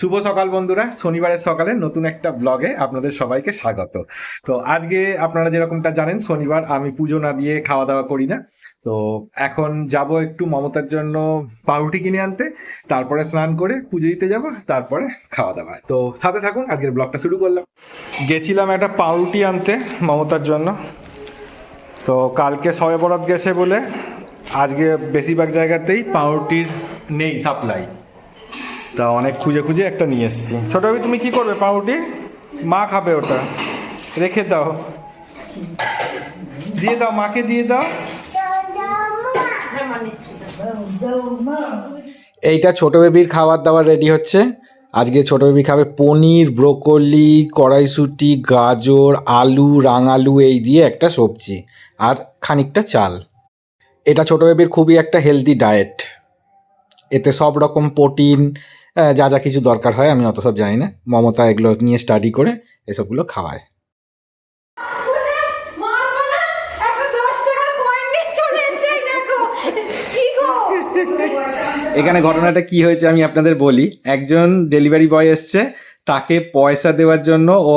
শুভ সকাল বন্ধুরা, শনিবারের সকালে নতুন একটা ব্লগে আপনাদের সবাইকে স্বাগত। তো আজকে আপনারা যেরকমটা জানেন, শনিবার আমি পুজো না দিয়ে খাওয়া দাওয়া করি না। তো এখন যাব একটু মমতার জন্য পাউরুটি কিনে আনতে, তারপরে স্নান করে পুজো দিতে যাব, তারপরে খাওয়া দাওয়া তো সাথে থাকুন, আজকের ব্লগটা শুরু করলাম। গেছিলাম একটা পাউরুটি আনতে মমতার জন্য। তো কালকে সবে বরাত গেছে বলে আজকে বেশিরভাগ জায়গাতেই পাউরুটির নেই সাপ্লাই তা অনেক খুঁজে খুঁজে একটা নিয়ে এসেছি। ছোট ভাবি, তুমি কি করবে? পাউরুটি? মা খাবে ওটা। রেখে দাও। দিয়ে দাও, মাকে দিয়ে দাও। এইটা ছোট বেবির খাবার দাবার রেডি হচ্ছে। আজকে ছোট বেবি খাবে পনির, ব্রোকলি, কড়াইশুটি, গাজর, আলু, রাঙালু, এই দিয়ে একটা সবজি আর খানিকটা চাল। এটা ছোট বেবির খুবই একটা হেলদি ডায়েট এতে সব রকম প্রোটিন যা যা কিছু দরকার হয়, আমি অত সব জানি না। মমতা এগুলো নিয়ে স্টাডি করে এসবগুলো খাওয়ায়। এখানে ঘটনাটা কি হয়েছে আমি আপনাদের বলি। একজন ডেলিভারি বয় এসছে, তাকে পয়সা দেওয়ার জন্য ও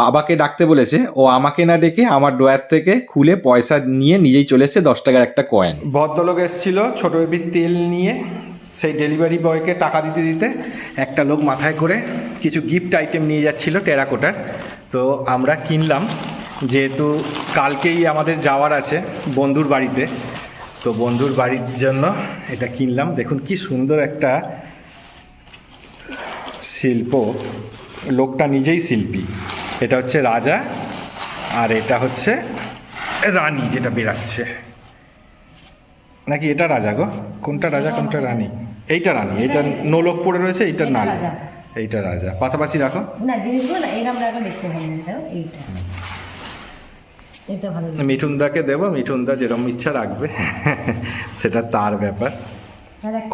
বাবাকে ডাকতে বলেছে। ও আমাকে না ডেকে আমার ডোয়ার থেকে খুলে পয়সা নিয়ে নিজেই চলে দশ টাকার একটা কয়েন ভদ্রলোক এসেছিল, ছোট বেবির তেল নিয়ে। সেই ডেলিভারি বয়কে টাকা দিতে দিতে একটা লোক মাথায় করে কিছু গিফট আইটেম নিয়ে যাচ্ছিল টেরাকোটার তো আমরা কিনলাম, যেহেতু কালকেই আমাদের যাওয়ার আছে বন্ধুর বাড়িতে, তো বন্ধুর বাড়ির জন্য এটা কিনলাম। দেখুন কি সুন্দর একটা শিল্প, লোকটা নিজেই শিল্পী। এটা হচ্ছে রাজা আর এটা হচ্ছে রানী যেটা বেরাচ্ছে নাকি এটা রাজা গো? কোনটা রাজা কোনটা রানী? এইটা রানী এইটা নোলক পড়ে রয়েছে এইটা এটা নাল এইটা রাজা। পাশাপাশি রাখো। না জিনিসগুলো না এরকম রাখা দেখতে ভালো লাগে এইটা। এটা ভালো মিঠুনদাকে দেবো মিঠুনদা যেরকম ইচ্ছা রাখবে সেটা তার ব্যাপার।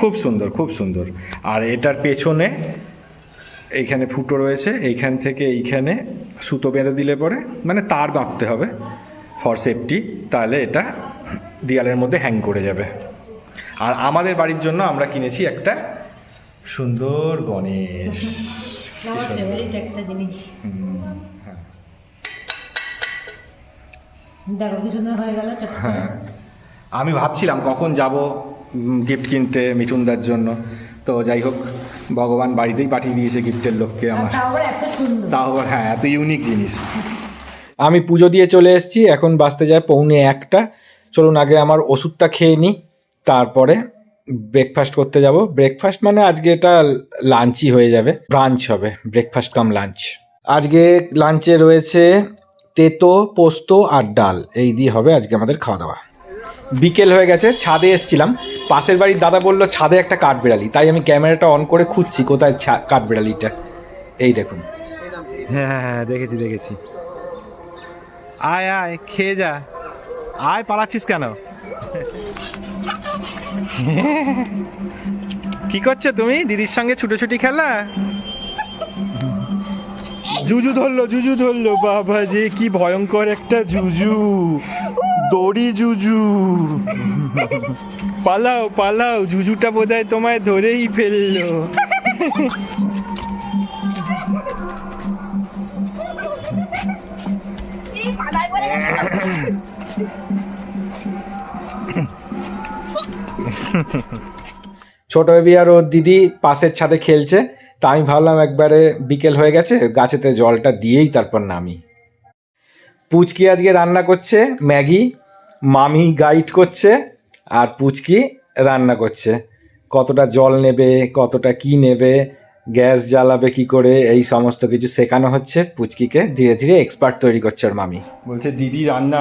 খুব সুন্দর খুব সুন্দর। আর এটার পেছনে এইখানে ফুটো রয়েছে এইখান থেকে এইখানে সুতো বেঁধে দিলে পরে মানে তার বাঁধতে হবে। ফর সেফটি তাহলে এটা দেয়ালের মধ্যে হ্যাং করে যাবে। আর আমাদের বাড়ির জন্য আমরা কিনেছি একটা সুন্দর গণেশ। আমার একটা জিনিস। হ্যাঁ। দেখো কি সুন্দর হয়ে গেল। হ্যাঁ আমি ভাবছিলাম কখন যাব গিফট কিনতে মিঠুনদার জন্য। তো যাই হোক ভগবান বাড়িতেই পাঠিয়ে দিয়েছে গিফটের লোককে আমার। তাও আবার হ্যাঁ এত ইউনিক জিনিস। আমি পুজো দিয়ে চলে এসেছি এখন বাঁচতে যায় পৌনে একটা। চলুন আগে আমার ওষুধটা খেয়ে নিই, তারপরে ব্রেকফাস্ট করতে যাব। ব্রেকফাস্ট মানে আজকে এটা লাঞ্চই হয়ে যাবে ব্রাঞ্চ হবে ব্রেকফাস্ট কাম লাঞ্চ আজকে লাঞ্চে রয়েছে তেতো, পোস্ত আর ডাল, এই দিয়ে হবে আজকে আমাদের খাওয়া দাওয়া বিকেল হয়ে গেছে, ছাদে এসছিলাম। পাশের বাড়ির দাদা বলল, ছাদে একটা কাঠবিড়ালি। তাই আমি ক্যামেরাটা অন করে খুঁজছি, কোথায় কাঠবিড়ালিটা। এই দেখুন। হ্যাঁ হ্যাঁ হ্যাঁ দেখেছি দেখেছি। আয় আয়, খেয়ে যা। আয়, পালাচ্ছিস কেন? কি করছ তুমি? দিদির সঙ্গে ছুটোছুটি খেলা? জুজু ধরলো জুজু ধরলো, বাবা যে কি ভয়ঙ্কর একটা জুজু। দড়ি জুজু। পালাও পালাও, জুজুটা বোধহয় তোমায় ধরেই ফেলল। ছোট বেবি আর ওর দিদি পাশের ছাদে খেলছে তা আমি ভাবলাম একবারে বিকেল হয়ে গেছে গাছেতে জলটা দিয়েই তারপর নামি। পুচকি আজকে রান্না করছে ম্যাগি মামি গাইড করছে আর পুচকি রান্না করছে। কতটা জল নেবে কতটা কি নেবে গ্যাস জ্বালাবে কি করে এই সমস্ত কিছু শেখানো হচ্ছে পুচকিকে ধীরে ধীরে এক্সপার্ট তৈরি করছে ওর মামি। বলছে দিদি রান্না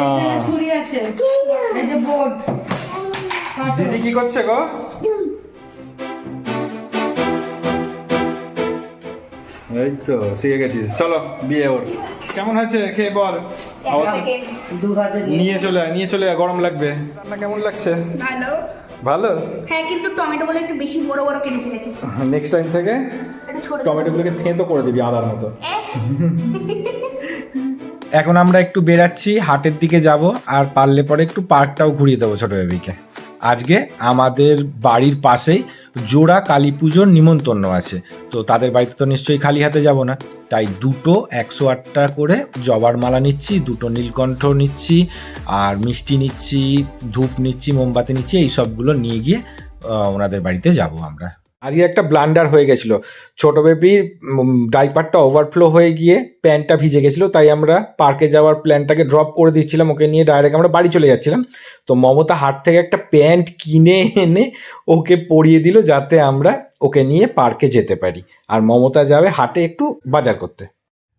দিদি কি করছে গো? এই তো শিখে গেছিস। চলো বিয়ে ওর। কেমন হয়েছে? খেয়ে বল। নিয়ে চলে আয় নিয়ে চলে আয় গরম লাগবে। রান্না কেমন লাগছে? ভালো। ভালো? হ্যাঁ কিন্তু টমেটোগুলো একটু বেশি বড় বড় কেটে ফেলেছি। নেক্সট টাইম থেকে ছোট টমেটোগুলোকে থেঁতো করে দিবি আদার মতো। এখন আমরা একটু বেরাচ্ছি হাটের দিকে যাব আর পারলে পরে একটু পার্কটাও ঘুরিয়ে দেবো ছোট বেবিকে আজকে আমাদের বাড়ির পাশেই জোড়া কালী পুজোর নিমন্ত্রণ আছে। তো তাদের বাড়িতে তো নিশ্চয়ই খালি হাতে যাব না। তাই দুটো একশো আটটা করে জবার মালা নিচ্ছি, দুটো নীলকণ্ঠ নিচ্ছি, আর মিষ্টি নিচ্ছি, ধূপ নিচ্ছি, মোমবাতি নিচ্ছি, এই সবগুলো নিয়ে গিয়ে ওনাদের বাড়িতে যাব আমরা। আজকে একটা ব্লান্ডার হয়ে গেছিল। ছোট বেবির ডাইপারটা ওভারফ্লো হয়ে গিয়ে প্যান্টটা ভিজে গেছিল, তাই আমরা পার্কে যাওয়ার প্ল্যানটাকে ড্রপ করে দিচ্ছিলাম, ওকে নিয়ে ডাইরেক্ট আমরা বাড়ি চলে যাচ্ছিলাম। তো মমতা হাট থেকে একটা প্যান্ট কিনে এনে ওকে পরিয়ে দিল, যাতে আমরা ওকে নিয়ে পার্কে যেতে পারি। আর মমতা যাবে হাটে একটু বাজার করতে।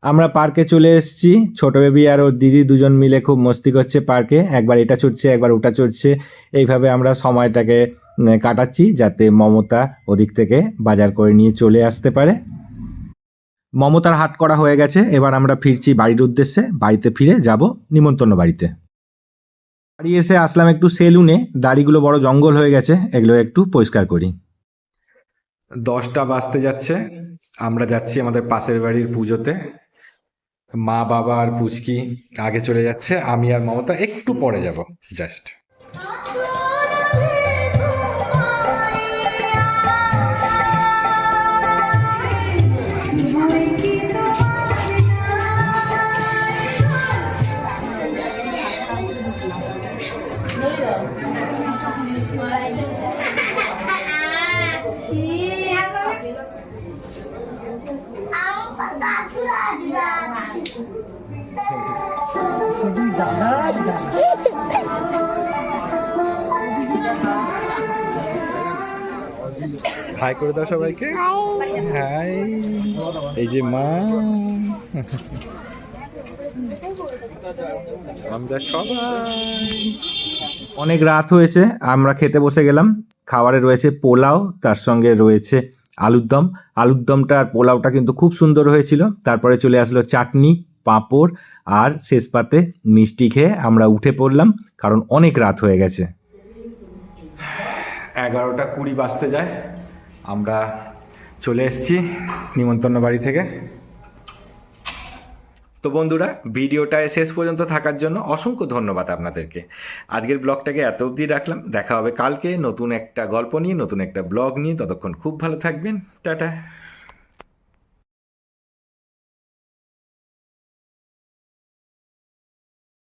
আমরা পার্কে চলে এসেছি। ছোট বেবি আর ওর দিদি দুজন মিলে খুব মস্তি করছে পার্কে একবার এটা চড়ছে, একবার ওটা চড়ছে। এইভাবে আমরা সময়টাকে কাটাচ্ছি যাতে মমতা ওদিক থেকে বাজার করে নিয়ে চলে আসতে পারে। মমতার হাট করা হয়ে গেছে, এবার আমরা ফিরছি বাড়ির উদ্দেশ্যে, বাড়িতে ফিরে যাব নিমন্ত্রণ বাড়িতে। বাড়ি এসে আসলাম একটু সেলুনে, দাড়িগুলো বড় জঙ্গল হয়ে গেছে, এগুলো একটু পরিষ্কার করি। দশটা বাজতে যাচ্ছে, আমরা যাচ্ছি আমাদের পাশের বাড়ির পুজোতে। মা, বাবা আর পুচকি আগে চলে যাচ্ছে, আমি আর মমতা একটু পরে যাব জাস্ট হাই করে দাও সবাইকে। হাই এই যে মা। আমরা সবাই অনেক রাত হয়েছে, আমরা খেতে বসে গেলাম। খাবারে রয়েছে পোলাও, তার সঙ্গে রয়েছে আলুর দম। আলুর দমটা আর পোলাওটা কিন্তু খুব সুন্দর হয়েছিল। তারপরে চলে আসলো চাটনি, পাঁপড় আর শেষ পাতে মিষ্টি খেয়ে আমরা উঠে পড়লাম, কারণ অনেক রাত হয়ে গেছে। এগারোটা কুড়ি বাজতে যায়। আমরা চলে এসেছি নিমন্ত্রণ বাড়ি থেকে। তো বন্ধুরা, ভিডিওটায় শেষ পর্যন্ত থাকার জন্য অসংখ্য ধন্যবাদ আপনাদেরকে। আজকের ব্লগটাকে এত অবধি রাখলাম। দেখা হবে কালকে নতুন একটা গল্প নিয়ে, নতুন একটা ব্লগ নিয়ে। ততক্ষণ খুব ভালো থাকবেন। টাটা।